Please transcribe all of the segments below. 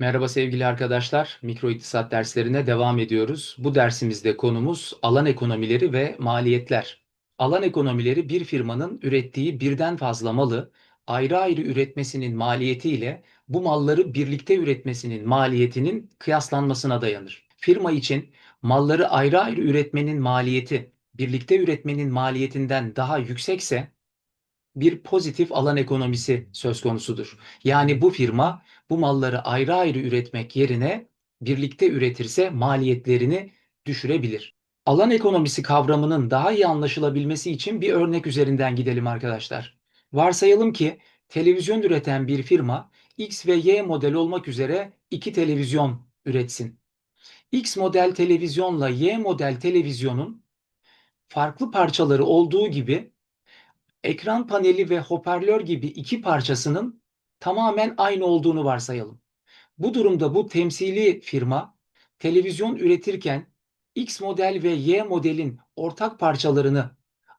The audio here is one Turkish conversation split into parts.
Merhaba sevgili arkadaşlar. Mikro iktisat derslerine devam ediyoruz. Bu dersimizde konumuz alan ekonomileri ve maliyetler. Alan ekonomileri bir firmanın ürettiği birden fazla malı ayrı ayrı üretmesinin maliyeti ile bu malları birlikte üretmesinin maliyetinin kıyaslanmasına dayanır. Firma için malları ayrı ayrı üretmenin maliyeti birlikte üretmenin maliyetinden daha yüksekse bir pozitif alan ekonomisi söz konusudur. Yani bu firma bu malları ayrı ayrı üretmek yerine birlikte üretirse maliyetlerini düşürebilir. Alan ekonomisi kavramının daha iyi anlaşılabilmesi için bir örnek üzerinden gidelim arkadaşlar. Varsayalım ki televizyon üreten bir firma X ve Y model olmak üzere iki televizyon üretsin. X model televizyonla Y model televizyonun farklı parçaları olduğu gibi ekran paneli ve hoparlör gibi iki parçasının tamamen aynı olduğunu varsayalım. Bu durumda bu temsili firma televizyon üretirken X model ve Y modelin ortak parçalarını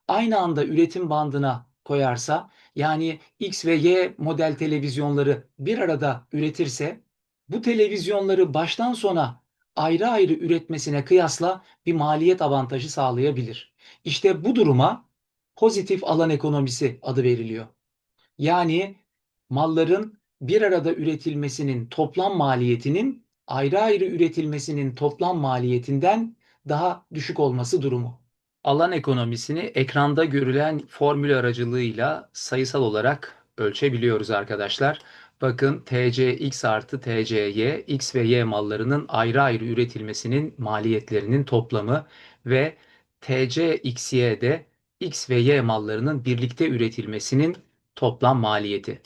aynı anda üretim bandına koyarsa yani X ve Y model televizyonları bir arada üretirse bu televizyonları baştan sona ayrı ayrı üretmesine kıyasla bir maliyet avantajı sağlayabilir. İşte bu duruma pozitif alan ekonomisi adı veriliyor. Yani malların bir arada üretilmesinin toplam maliyetinin ayrı ayrı üretilmesinin toplam maliyetinden daha düşük olması durumu. Alan ekonomisini ekranda görülen formül aracılığıyla sayısal olarak ölçebiliyoruz arkadaşlar. Bakın TCX artı TCY, X ve Y mallarının ayrı ayrı üretilmesinin maliyetlerinin toplamı ve TCXY'de X ve Y mallarının birlikte üretilmesinin toplam maliyeti.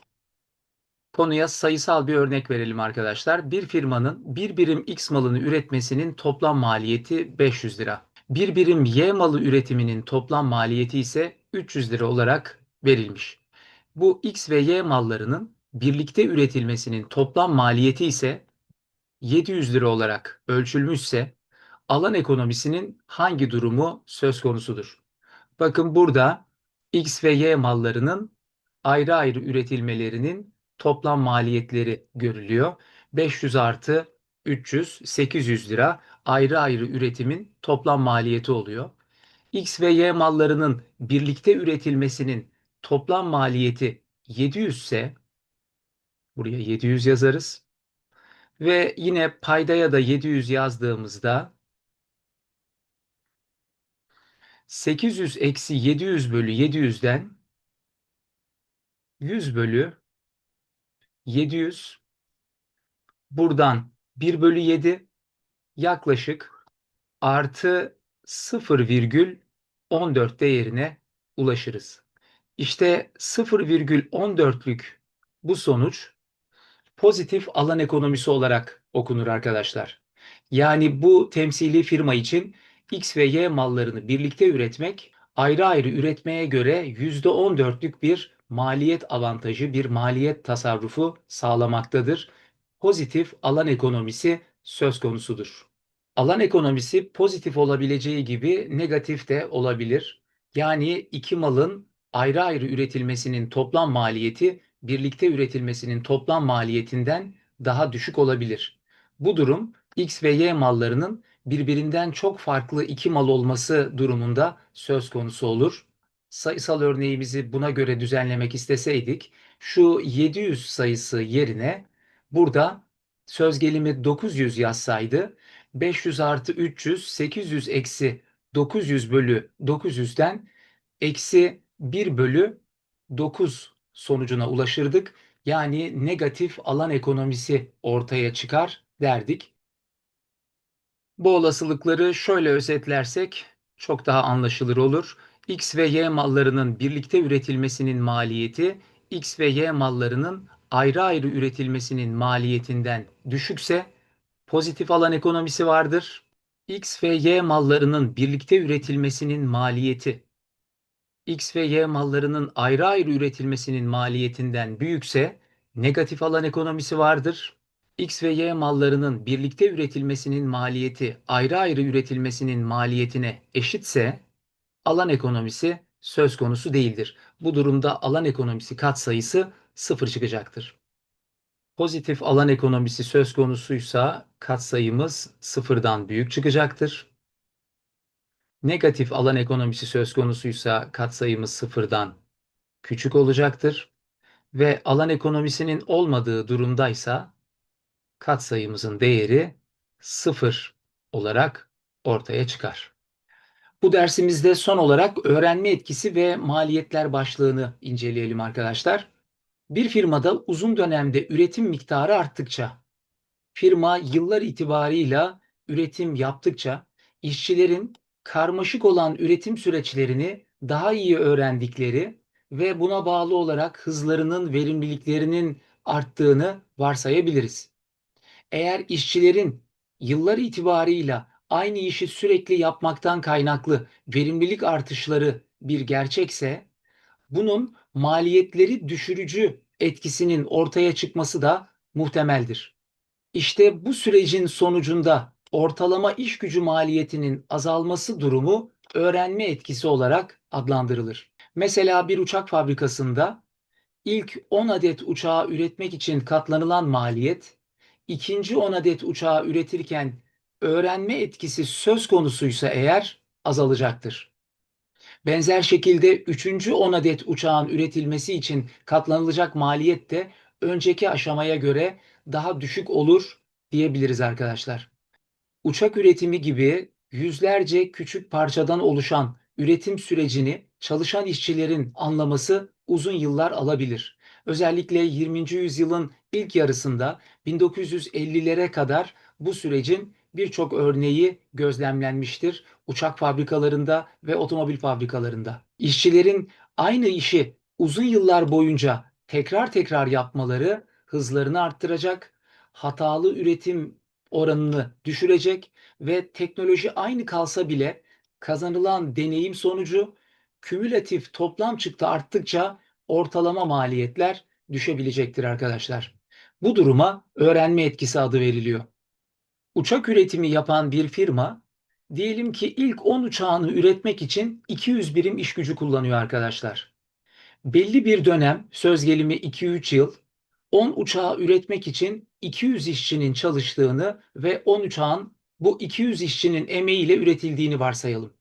Konuya sayısal bir örnek verelim arkadaşlar. Bir firmanın bir birim X malını üretmesinin toplam maliyeti 500 lira. Bir birim Y malı üretiminin toplam maliyeti ise 300 lira olarak verilmiş. Bu X ve Y mallarının birlikte üretilmesinin toplam maliyeti ise 700 lira olarak ölçülmüşse alan ekonomisinin hangi durumu söz konusudur? Bakın burada X ve Y mallarının ayrı ayrı üretilmelerinin toplam maliyetleri görülüyor. 500 artı 300, 800 lira ayrı ayrı üretimin toplam maliyeti oluyor. X ve Y mallarının birlikte üretilmesinin toplam maliyeti 700 ise buraya 700 yazarız. Ve yine paydaya da 700 yazdığımızda 800 eksi 700 bölü 700'den 100 bölü 700 buradan 1 bölü 7 yaklaşık artı 0,14 değerine ulaşırız. İşte 0,14'lük bu sonuç pozitif alan ekonomisi olarak okunur arkadaşlar. Yani bu temsili firma için X ve Y mallarını birlikte üretmek ayrı ayrı üretmeye göre %14'lük bir maliyet avantajı, bir maliyet tasarrufu sağlamaktadır. Pozitif alan ekonomisi söz konusudur. Alan ekonomisi pozitif olabileceği gibi negatif de olabilir. Yani iki malın ayrı ayrı üretilmesinin toplam maliyeti birlikte üretilmesinin toplam maliyetinden daha düşük olabilir. Bu durum X ve Y mallarının birbirinden çok farklı iki mal olması durumunda söz konusu olur. Sayısal örneğimizi buna göre düzenlemek isteseydik şu 700 sayısı yerine burada söz gelimi 900 yazsaydı 500 artı 300 800 eksi 900 bölü 900'den eksi 1 bölü 9 sonucuna ulaşırdık. Yani negatif alan ekonomisi ortaya çıkar derdik. Bu olasılıkları şöyle özetlersek çok daha anlaşılır olur. X ve Y mallarının birlikte üretilmesinin maliyeti X ve Y mallarının ayrı ayrı üretilmesinin maliyetinden düşükse pozitif alan ekonomisi vardır. X ve Y mallarının birlikte üretilmesinin maliyeti X ve Y mallarının ayrı ayrı üretilmesinin maliyetinden büyükse negatif alan ekonomisi vardır. X ve Y mallarının birlikte üretilmesinin maliyeti ayrı ayrı üretilmesinin maliyetine eşitse alan ekonomisi söz konusu değildir. Bu durumda alan ekonomisi katsayısı sıfır çıkacaktır. Pozitif alan ekonomisi söz konusuysa katsayımız sıfırdan büyük çıkacaktır. Negatif alan ekonomisi söz konusuysa katsayımız sıfırdan küçük olacaktır. Ve alan ekonomisinin olmadığı durumdaysa katsayımızın değeri sıfır olarak ortaya çıkar. Bu dersimizde son olarak öğrenme etkisi ve maliyetler başlığını inceleyelim arkadaşlar. Bir firmada uzun dönemde üretim miktarı arttıkça, firma yıllar itibarıyla üretim yaptıkça işçilerin karmaşık olan üretim süreçlerini daha iyi öğrendikleri ve buna bağlı olarak hızlarının, verimliliklerinin arttığını varsayabiliriz. Eğer işçilerin yıllar itibarıyla aynı işi sürekli yapmaktan kaynaklı verimlilik artışları bir gerçekse bunun maliyetleri düşürücü etkisinin ortaya çıkması da muhtemeldir. İşte bu sürecin sonucunda ortalama iş gücü maliyetinin azalması durumu öğrenme etkisi olarak adlandırılır. Mesela bir uçak fabrikasında ilk 10 adet uçağı üretmek için katlanılan maliyet, ikinci 10 adet uçağı üretirken öğrenme etkisi söz konusuysa eğer azalacaktır. Benzer şekilde 3. 10 adet uçağın üretilmesi için katlanılacak maliyet de önceki aşamaya göre daha düşük olur diyebiliriz arkadaşlar. Uçak üretimi gibi yüzlerce küçük parçadan oluşan üretim sürecini çalışan işçilerin anlaması uzun yıllar alabilir. Özellikle 20. yüzyılın ilk yarısında 1950'lere kadar bu sürecin birçok örneği gözlemlenmiştir uçak fabrikalarında ve otomobil fabrikalarında. İşçilerin aynı işi uzun yıllar boyunca tekrar tekrar yapmaları hızlarını arttıracak, hatalı üretim oranını düşürecek ve teknoloji aynı kalsa bile kazanılan deneyim sonucu kümülatif toplam çıktı arttıkça ortalama maliyetler düşebilecektir arkadaşlar. Bu duruma öğrenme etkisi adı veriliyor. Uçak üretimi yapan bir firma diyelim ki ilk 10 uçağını üretmek için 200 birim iş gücü kullanıyor arkadaşlar. Belli bir dönem söz gelimi 2-3 yıl 10 uçağı üretmek için 200 işçinin çalıştığını ve 10 uçağın bu 200 işçinin emeğiyle üretildiğini varsayalım.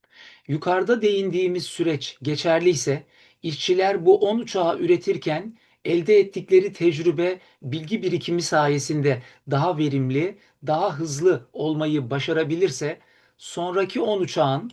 Yukarıda değindiğimiz süreç geçerliyse işçiler bu 10 uçağı üretirken elde ettikleri tecrübe, bilgi birikimi sayesinde daha verimli, daha hızlı olmayı başarabilirse sonraki 10 uçağın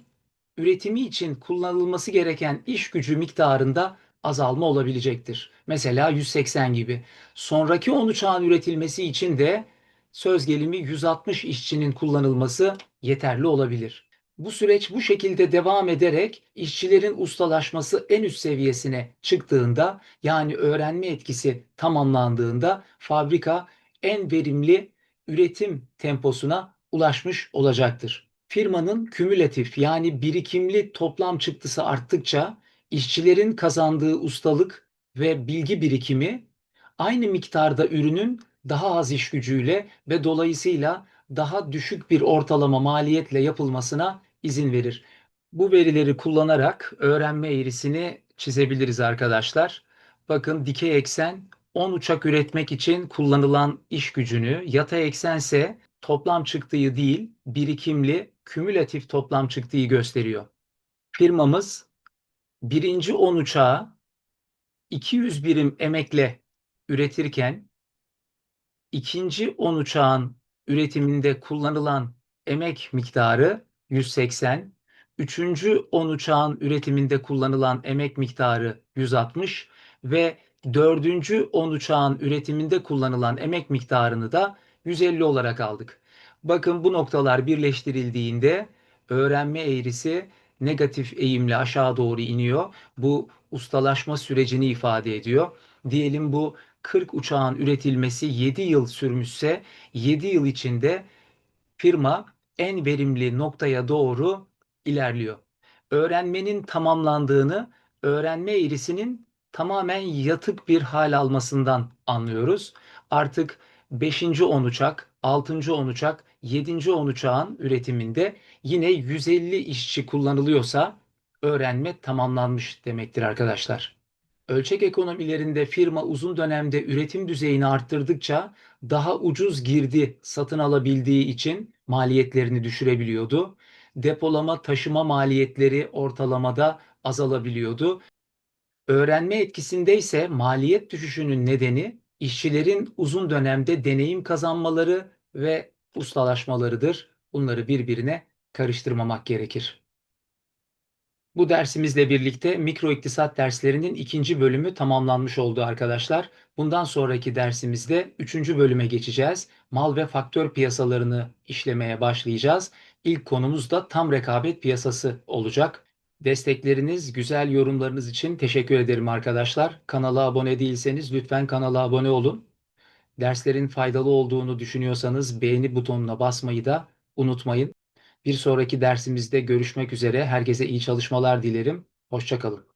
üretimi için kullanılması gereken iş gücü miktarında azalma olabilecektir. Mesela 180 gibi. Sonraki 10 uçağın üretilmesi için de söz gelimi 160 işçinin kullanılması yeterli olabilir. Bu süreç bu şekilde devam ederek işçilerin ustalaşması en üst seviyesine çıktığında yani öğrenme etkisi tamamlandığında fabrika en verimli üretim temposuna ulaşmış olacaktır. Firmanın kümülatif yani birikimli toplam çıktısı arttıkça işçilerin kazandığı ustalık ve bilgi birikimi aynı miktarda ürünün daha az iş gücüyle ve dolayısıyla daha düşük bir ortalama maliyetle yapılmasına izin verir. Bu verileri kullanarak öğrenme eğrisini çizebiliriz arkadaşlar. Bakın dikey eksen 10 uçak üretmek için kullanılan iş gücünü, yatay eksense toplam çıktığı değil, birikimli, kümülatif toplam çıktığı gösteriyor. Firmamız birinci 10 uçağı 200 birim emekle üretirken ikinci 10 uçağın üretiminde kullanılan emek miktarı 180, üçüncü 10 uçağın üretiminde kullanılan emek miktarı 160 ve dördüncü 10 uçağın üretiminde kullanılan emek miktarını da 150 olarak aldık. Bakın bu noktalar birleştirildiğinde öğrenme eğrisi negatif eğimle aşağı doğru iniyor. Bu ustalaşma sürecini ifade ediyor. Diyelim bu 40 uçağın üretilmesi 7 yıl sürmüşse 7 yıl içinde firma en verimli noktaya doğru ilerliyor. Öğrenmenin tamamlandığını öğrenme eğrisinin tamamen yatık bir hal almasından anlıyoruz. Artık 5. 10 uçak, 6. 10 uçak, 7. 10 uçağın üretiminde yine 150 işçi kullanılıyorsa öğrenme tamamlanmış demektir arkadaşlar. Ölçek ekonomilerinde firma uzun dönemde üretim düzeyini arttırdıkça daha ucuz girdi satın alabildiği için maliyetlerini düşürebiliyordu. Depolama, taşıma maliyetleri ortalamada azalabiliyordu. Öğrenme etkisinde ise maliyet düşüşünün nedeni işçilerin uzun dönemde deneyim kazanmaları ve ustalaşmalarıdır. Bunları birbirine karıştırmamak gerekir. Bu dersimizle birlikte mikro iktisat derslerinin ikinci bölümü tamamlanmış oldu arkadaşlar. Bundan sonraki dersimizde üçüncü bölüme geçeceğiz. Mal ve faktör piyasalarını işlemeye başlayacağız. İlk konumuz da tam rekabet piyasası olacak. Destekleriniz, güzel yorumlarınız için teşekkür ederim arkadaşlar. Kanala abone değilseniz lütfen kanala abone olun. Derslerin faydalı olduğunu düşünüyorsanız beğeni butonuna basmayı da unutmayın. Bir sonraki dersimizde görüşmek üzere. Herkese iyi çalışmalar dilerim. Hoşçakalın.